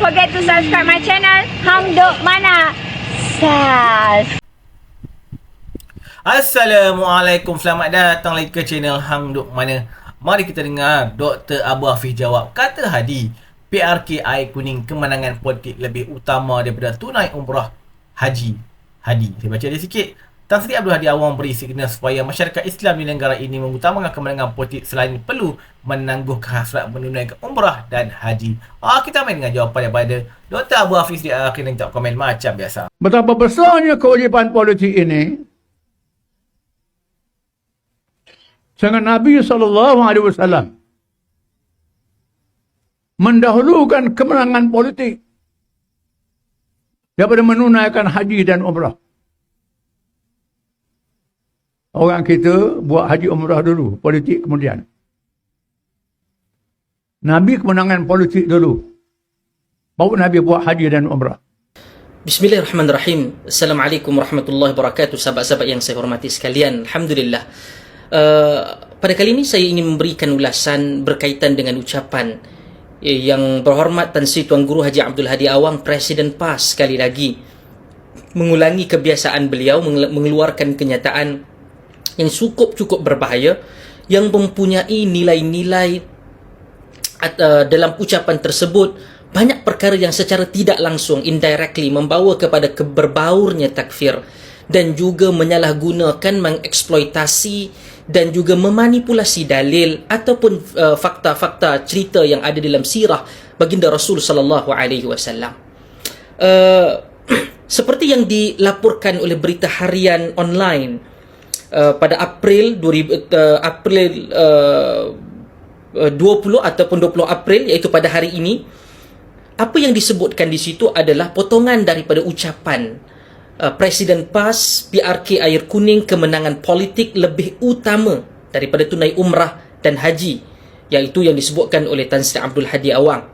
forget to subscribe my channel Hang Duk Mana. Sas. Assalamualaikum Selamat datang lagi ke channel Hang Duk Mana Mari kita dengar Dr. Abu Hafiz jawab Kata Hadi PRK air kuning kemenangan politik lebih utama daripada tunai umrah haji Hadi Saya baca dia sikit Tan Sri Abdul Hadi Awang beri signal supaya masyarakat Islam di negara ini mengutamakan kemenangan politik selain perlu menangguhkan hasrat menunaikan umrah dan haji. Ah kita main dengan jawapan daripada Dr. Abu Hafiz di akhir dan tak komen macam biasa. Betapa besarnya kewajipan politik ini Sehingga Nabi SAW mendahulukan kemenangan politik daripada menunaikan haji dan umrah. Orang kita buat haji umrah dulu, politik kemudian. Nabi kemenangan politik dulu. Baru Nabi buat haji dan umrah. Bismillahirrahmanirrahim. Assalamualaikum warahmatullahi wabarakatuh. Sahabat-sahabat yang saya hormati sekalian. Alhamdulillah. Uh, pada kali ini saya ingin memberikan ulasan berkaitan dengan ucapan yang berhormat Tan Sri Tuan Guru Haji Abdul Hadi Awang, Presiden PAS sekali lagi mengulangi kebiasaan beliau mengeluarkan kenyataan yang cukup-cukup berbahaya yang mempunyai nilai-nilai uh, dalam ucapan tersebut banyak perkara yang secara tidak langsung indirectly membawa kepada keberbaurnya takfir dan juga menyalahgunakan mengeksploitasi dan juga memanipulasi dalil ataupun uh, fakta-fakta cerita yang ada dalam sirah baginda Rasul sallallahu alaihi wasallam. Uh, seperti yang dilaporkan oleh berita harian online Uh, pada April 2000 uh, April uh, 20 ataupun 20 April iaitu pada hari ini apa yang disebutkan di situ adalah potongan daripada ucapan uh, Presiden PAS PRK Air Kuning kemenangan politik lebih utama daripada tunai umrah dan haji iaitu yang disebutkan oleh Tan Sri Abdul Hadi Awang.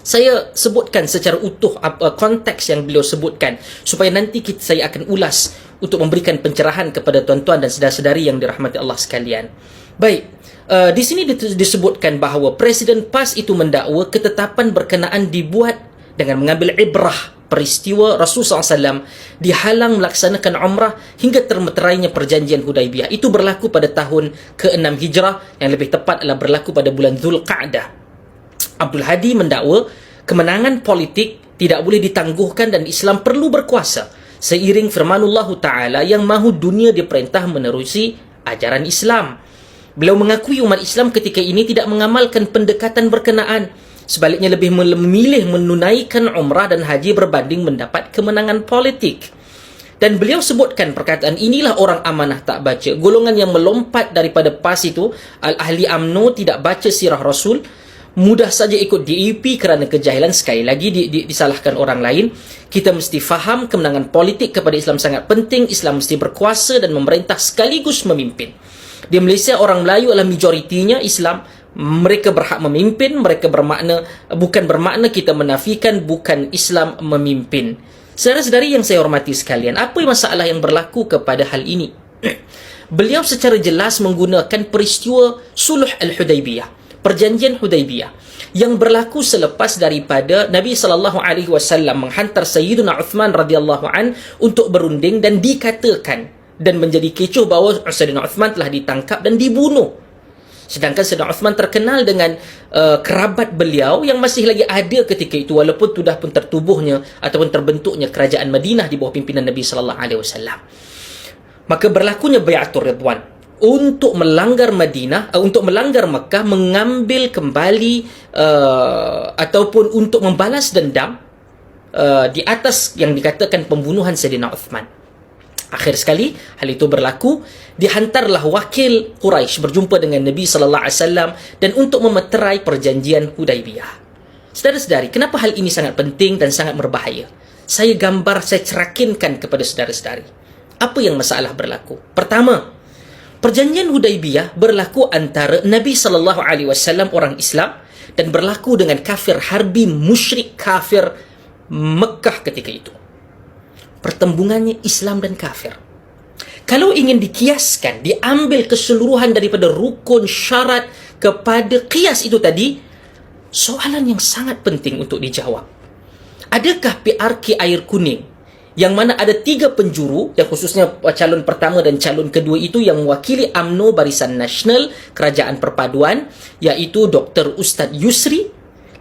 Saya sebutkan secara utuh apa konteks yang beliau sebutkan supaya nanti kita saya akan ulas untuk memberikan pencerahan kepada tuan-tuan dan saudara-saudari yang dirahmati Allah sekalian. Baik, uh, di sini disebutkan bahawa Presiden PAS itu mendakwa ketetapan berkenaan dibuat dengan mengambil ibrah peristiwa Rasulullah SAW dihalang melaksanakan umrah hingga termeterainya perjanjian Hudaibiyah. Itu berlaku pada tahun ke-6 Hijrah yang lebih tepat adalah berlaku pada bulan Zulqa'dah. Abdul Hadi mendakwa kemenangan politik tidak boleh ditangguhkan dan Islam perlu berkuasa seiring firmanullah Ta'ala yang mahu dunia diperintah menerusi ajaran Islam. Beliau mengakui umat Islam ketika ini tidak mengamalkan pendekatan berkenaan. Sebaliknya lebih memilih menunaikan umrah dan haji berbanding mendapat kemenangan politik. Dan beliau sebutkan perkataan inilah orang amanah tak baca. Golongan yang melompat daripada PAS itu, Al-Ahli AMNO tidak baca sirah Rasul, mudah saja ikut DAP kerana kejahilan. Sekali lagi di, di, disalahkan orang lain kita mesti faham kemenangan politik kepada Islam sangat penting. Islam mesti berkuasa dan memerintah sekaligus memimpin. Di Malaysia orang Melayu adalah majoritinya Islam. Mereka berhak memimpin mereka bermakna bukan bermakna kita menafikan bukan Islam memimpin. Saudara-saudari yang saya hormati sekalian apa masalah yang berlaku kepada hal ini? Beliau secara jelas menggunakan peristiwa suluh al-Hudaybiyah perjanjian Hudaibiyah yang berlaku selepas daripada Nabi sallallahu alaihi wasallam menghantar Sayyidina Uthman radhiyallahu an untuk berunding dan dikatakan dan menjadi kecoh bahawa Sayyidina Uthman telah ditangkap dan dibunuh. Sedangkan Sayyidina Uthman terkenal dengan uh, kerabat beliau yang masih lagi ada ketika itu walaupun sudah pun tertubuhnya ataupun terbentuknya kerajaan Madinah di bawah pimpinan Nabi sallallahu alaihi wasallam. Maka berlakunya Bai'atul Ridwan untuk melanggar Madinah uh, untuk melanggar Mekah mengambil kembali uh, ataupun untuk membalas dendam uh, di atas yang dikatakan pembunuhan Sayyidina Uthman akhir sekali hal itu berlaku dihantarlah wakil Quraisy berjumpa dengan Nabi sallallahu alaihi wasallam dan untuk memeterai perjanjian Hudaibiyah Saudara-saudari, kenapa hal ini sangat penting dan sangat berbahaya? Saya gambar, saya cerakinkan kepada saudara-saudari. Apa yang masalah berlaku? Pertama, Perjanjian Hudaibiyah berlaku antara Nabi sallallahu alaihi wasallam orang Islam dan berlaku dengan kafir harbi musyrik kafir Mekah ketika itu. Pertembungannya Islam dan kafir. Kalau ingin dikiaskan, diambil keseluruhan daripada rukun syarat kepada kias itu tadi, soalan yang sangat penting untuk dijawab. Adakah PRK Air Kuning yang mana ada tiga penjuru yang khususnya uh, calon pertama dan calon kedua itu yang mewakili AMNO Barisan Nasional Kerajaan Perpaduan iaitu Dr. Ustaz Yusri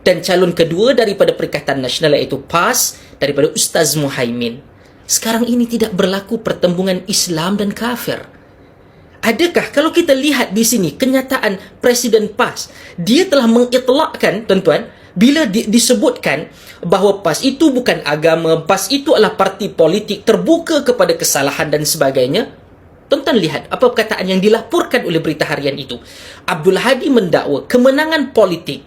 dan calon kedua daripada Perikatan Nasional iaitu PAS daripada Ustaz Muhaimin. Sekarang ini tidak berlaku pertembungan Islam dan kafir. Adakah kalau kita lihat di sini kenyataan Presiden PAS, dia telah mengitlakkan tuan-tuan bila di, disebutkan bahawa PAS itu bukan agama, PAS itu adalah parti politik terbuka kepada kesalahan dan sebagainya. Tuan-tuan lihat apa perkataan yang dilaporkan oleh berita harian itu. Abdul Hadi mendakwa kemenangan politik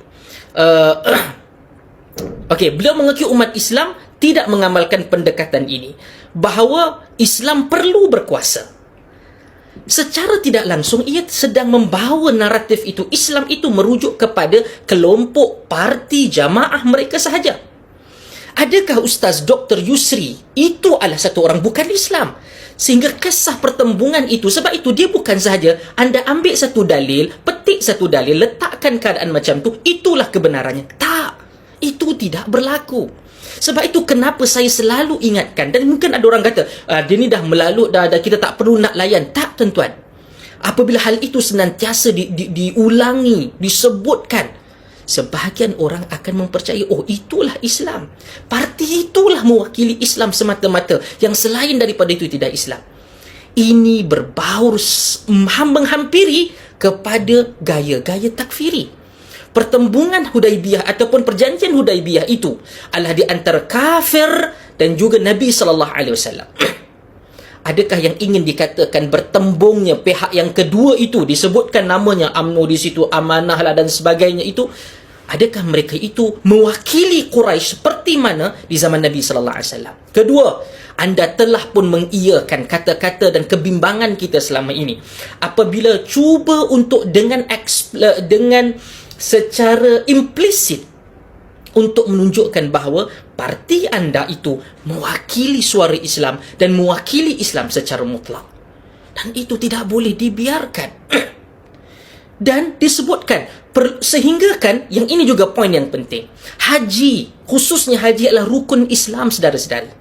uh, Okey, beliau mengakui umat Islam tidak mengamalkan pendekatan ini bahawa Islam perlu berkuasa secara tidak langsung ia sedang membawa naratif itu Islam itu merujuk kepada kelompok parti jamaah mereka sahaja. Adakah Ustaz Dr. Yusri itu adalah satu orang bukan Islam? Sehingga kesah pertembungan itu sebab itu dia bukan sahaja anda ambil satu dalil petik satu dalil letakkan keadaan macam tu itulah kebenarannya. Tak. Itu tidak berlaku sebab itu kenapa saya selalu ingatkan dan mungkin ada orang kata ah, dia ni dah melalut dah, dah kita tak perlu nak layan. Tak tuan-tuan. Apabila hal itu senantiasa di, di, diulangi, disebutkan, sebahagian orang akan mempercayai oh itulah Islam. Parti itulah mewakili Islam semata-mata. Yang selain daripada itu tidak Islam. Ini berbaur menghampiri kepada gaya-gaya takfiri pertembungan Hudaibiyah ataupun perjanjian Hudaibiyah itu adalah di antara kafir dan juga Nabi sallallahu alaihi wasallam. Adakah yang ingin dikatakan bertembungnya pihak yang kedua itu disebutkan namanya AMNO di situ amanah lah dan sebagainya itu adakah mereka itu mewakili Quraisy seperti mana di zaman Nabi sallallahu alaihi wasallam? Kedua, anda telah pun mengiyakan kata-kata dan kebimbangan kita selama ini apabila cuba untuk dengan dengan secara implisit untuk menunjukkan bahawa parti anda itu mewakili suara Islam dan mewakili Islam secara mutlak. Dan itu tidak boleh dibiarkan. dan disebutkan per, sehingga kan yang ini juga poin yang penting. Haji, khususnya haji adalah rukun Islam saudara-saudara.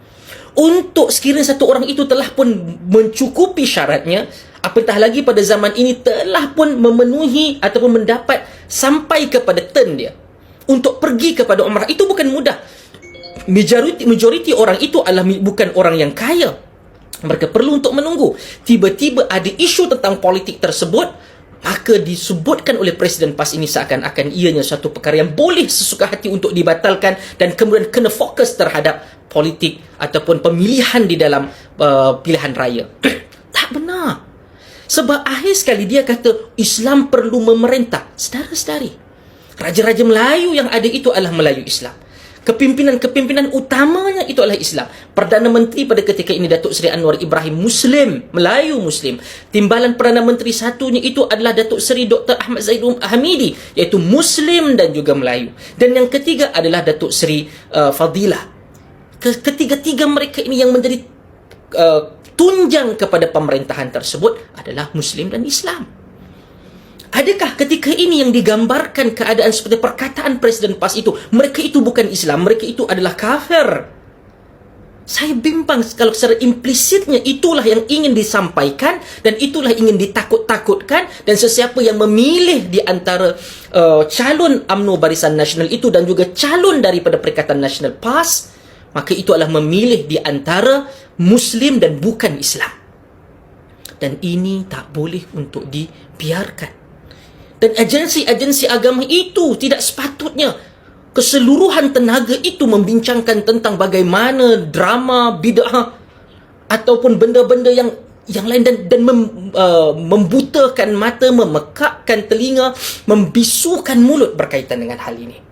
Untuk sekiranya satu orang itu telah pun mencukupi syaratnya, apatah lagi pada zaman ini telah pun memenuhi ataupun mendapat sampai kepada turn dia. Untuk pergi kepada umrah. Itu bukan mudah. Majoriti majoriti orang itu adalah bukan orang yang kaya. Mereka perlu untuk menunggu. Tiba-tiba ada isu tentang politik tersebut maka disebutkan oleh Presiden PAS ini seakan-akan ianya satu perkara yang boleh sesuka hati untuk dibatalkan dan kemudian kena fokus terhadap politik ataupun pemilihan di dalam uh, pilihan raya sebab akhir sekali dia kata Islam perlu memerintah. Sedara-sedari. Raja-raja Melayu yang ada itu adalah Melayu Islam. Kepimpinan-kepimpinan utamanya itu adalah Islam. Perdana Menteri pada ketika ini Datuk Seri Anwar Ibrahim Muslim, Melayu Muslim. Timbalan Perdana Menteri satunya itu adalah Datuk Seri Dr. Ahmad Zaidum Hamidi, iaitu Muslim dan juga Melayu. Dan yang ketiga adalah Datuk Seri uh, Fadilah. Ketiga-tiga mereka ini yang menjadi uh, tunjang kepada pemerintahan tersebut adalah Muslim dan Islam. Adakah ketika ini yang digambarkan keadaan seperti perkataan Presiden PAS itu, mereka itu bukan Islam, mereka itu adalah kafir? Saya bimbang kalau secara implisitnya itulah yang ingin disampaikan dan itulah ingin ditakut-takutkan dan sesiapa yang memilih di antara uh, calon AMNO Barisan Nasional itu dan juga calon daripada Perikatan Nasional PAS, maka itu adalah memilih di antara Muslim dan bukan Islam. Dan ini tak boleh untuk dibiarkan. Dan agensi-agensi agama itu tidak sepatutnya keseluruhan tenaga itu membincangkan tentang bagaimana drama bid'ah ataupun benda-benda yang yang lain dan dan mem, uh, membutakan mata, memekakkan telinga, membisukan mulut berkaitan dengan hal ini.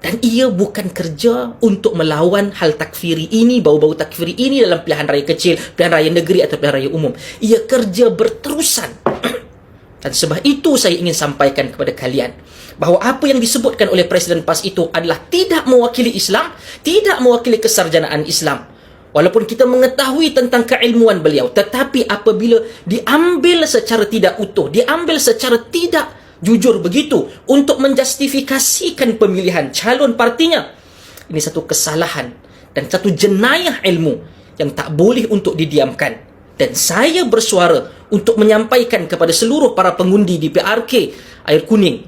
Dan ia bukan kerja untuk melawan hal takfiri ini, bau-bau takfiri ini dalam pilihan raya kecil, pilihan raya negeri atau pilihan raya umum. Ia kerja berterusan. Dan sebab itu saya ingin sampaikan kepada kalian bahawa apa yang disebutkan oleh Presiden PAS itu adalah tidak mewakili Islam, tidak mewakili kesarjanaan Islam. Walaupun kita mengetahui tentang keilmuan beliau, tetapi apabila diambil secara tidak utuh, diambil secara tidak jujur begitu untuk menjustifikasikan pemilihan calon partinya Ini satu kesalahan dan satu jenayah ilmu yang tak boleh untuk didiamkan. Dan saya bersuara untuk menyampaikan kepada seluruh para pengundi di PRK Air Kuning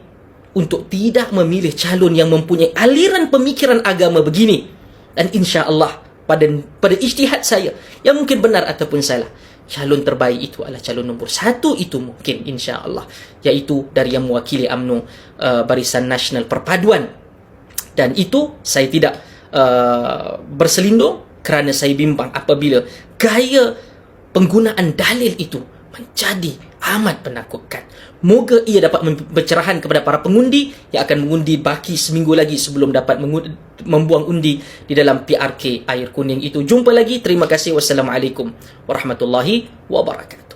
untuk tidak memilih calon yang mempunyai aliran pemikiran agama begini. Dan insya Allah pada pada ijtihad saya yang mungkin benar ataupun salah calon terbaik itu adalah calon nombor satu itu mungkin insya Allah iaitu dari yang mewakili UMNO uh, Barisan Nasional Perpaduan dan itu saya tidak uh, berselindung kerana saya bimbang apabila gaya penggunaan dalil itu menjadi amat penakutkan. Moga ia dapat pencerahan kepada para pengundi yang akan mengundi baki seminggu lagi sebelum dapat mengu- membuang undi di dalam PRK Air Kuning itu. Jumpa lagi. Terima kasih. Wassalamualaikum warahmatullahi wabarakatuh.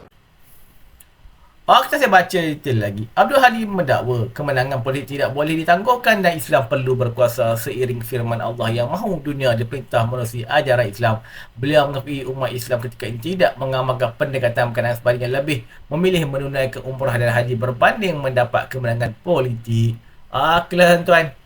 Kita saya baca detail lagi. Abdul Hadi mendakwa kemenangan politik tidak boleh ditangguhkan dan Islam perlu berkuasa seiring firman Allah yang mahu dunia diperintah menerusi ajaran Islam. Beliau mengakui umat Islam ketika ini tidak mengamalkan pendekatan berkenaan sebaliknya lebih memilih menunaikan umrah dan haji berbanding mendapat kemenangan politik. Ah, kelas tuan.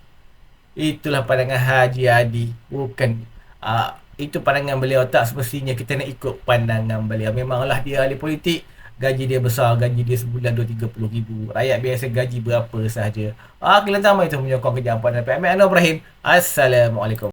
Itulah pandangan Haji Hadi. Bukan ah, itu pandangan beliau tak semestinya kita nak ikut pandangan beliau. Memanglah dia ahli politik gaji dia besar, gaji dia sebulan 2-30 ribu. Rakyat biasa gaji berapa sahaja. Ah, kelihatan itu menyokong kerja apa dan PMN Ibrahim. Assalamualaikum.